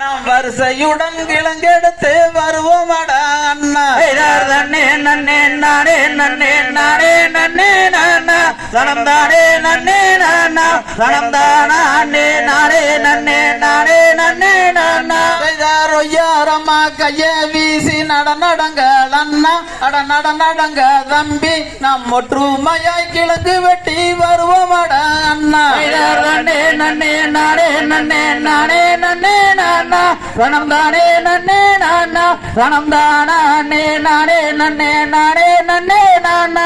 நாம் வரிசையுடன் கிழங்கெடுத்து வருவோமடா அண்ணா. நன்னே நன்னே நானே நன்னே நானே நன்னே நானா. சனம் தானே நன்னே நானா. சனம் தானா அண்ணே நானே நன்னே நானே நன்னே நானா. ஒய்யாரம்மா கைய வீசி நட நடங்க அண்ணா. அட நட நடங்க தம்பி நம் ஒற்றுமையாய் கிழங்கு வெட்டி வருவோமடா அண்ணா. நன்னே நன்னே நானே நன்னே நானே நன்னே நானா? சனம் தானே நன்னே நானா? சனம் தானா அண்ணே நானே நன்னே நானே நன்னே நானா?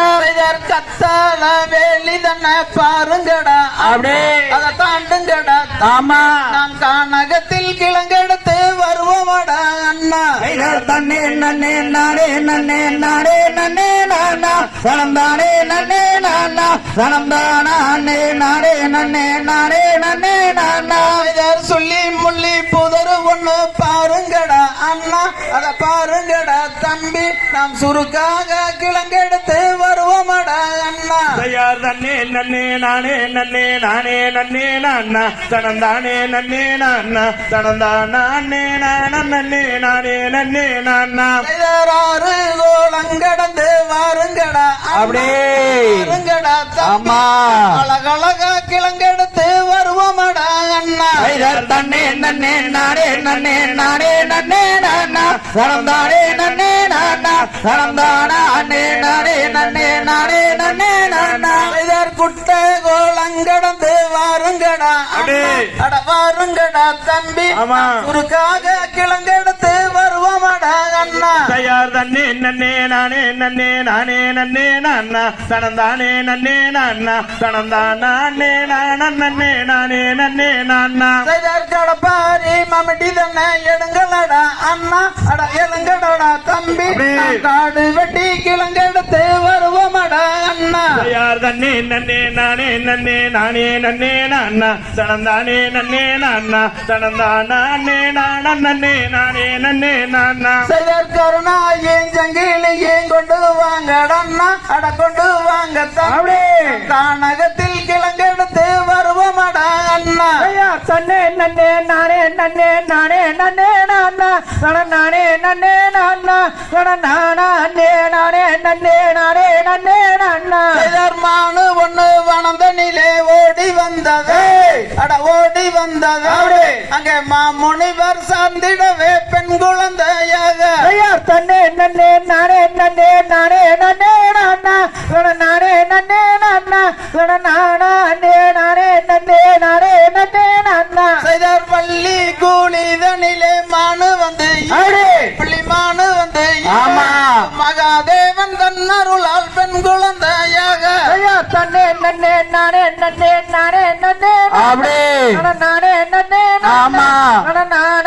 கத்தால வேலி தன்னை பாருங்கடா. அப்படியே. அதை தாண்டுங்கடா. ஆமா. நாம் கானகத்தில் கிழங்கெடுத்து வருவோமடா அண்ணா. தன்னே நன்னே நானே நன்னே நானே நன்னே நானா? சனம் தானே நன்னே நானா சனம் தானா அண்ணே நானே நன்னே நானே நன்னே நானா? ஐதார் சொல்லி முள்ளி புதரு ஒண்ணு பாருங்கடா அண்ணா. அத பாருங்கடா தம்பி. நாம் சுருக்காக கிழங்கெடுத்து வருவோமடா அண்ணா. தயார் தன்னே நன்னே நானே நன்னே நானே நன்னே நானா. தனந்தானே நன்னே நானா. தனந்தா நானே நான நன்னே நானே நன்னே நானா. ஆறு கோலங்கடந்து வாருங்கடா. அப்படியே. ஆமா. அழகழகா கிழங்கெடுத்து வருவோமடா அண்ணா. தன்னே நன்னே நானே நன்னே நானே நன்னே நானா. சனம் தானே நன்னே நானா. சனம் தானா அண்ணே நானே நன்னே நானே நன்னே நானா. ஐதார் குட்ட கோலங்கடந்து வாருங்கடா. அட. வாருங்கடா தம்பி. ஆமா. தயார் தன்னே நன்னே நானே நன்னே நானே நன்னே நானா தனந்தானே நன்னே நானா தனந்தா நானே நான நன்னே நானே நன்னே நானா செய்தார் கடப்பாரி மமிடி தன்னை எடுங்களடா அண்ணா. அட எழுங்கடா தம்பி. காடு வெட்டி கிழங்கெடுத்து வருவோமடா அண்ணா. தயார் தன்னே நன்னே நானே நன்னே நானே நன்னே நானா தனந்தானே நன்னே நானா தனந்தா நானே நான நன்னே நானே நன்னே கானகத்தில் கிழங்கெடுத்து வருவோமடா அண்ணா. தன்னே நன்னே நானே நன்னே நானே நன்னே நானா நானே நன்னே நானா நானா அண்ணே நானே நன்னே நானே நன்னே நானா செய்தார் மானு ஒண்ணு வனந்தனிலே ஓடி வந்தது. அட ஓடி வந்தது. அங்கே மாமுனிவர் சார்ந்திடவே பெண் குழந்தையாக. தன்னே நன்னே நானே நன்னே நானே நன்னே பள்ளி கூலிதனிலே மானு வந்து. பள்ளி மானு வந்து ஆமா. மகாதேவன் தன் அருளால் பெண் குழந்தையாக தன்னே நன்னே நானே நன்னே நானே நன்னே அப்படியே. நானே நானே நன்னே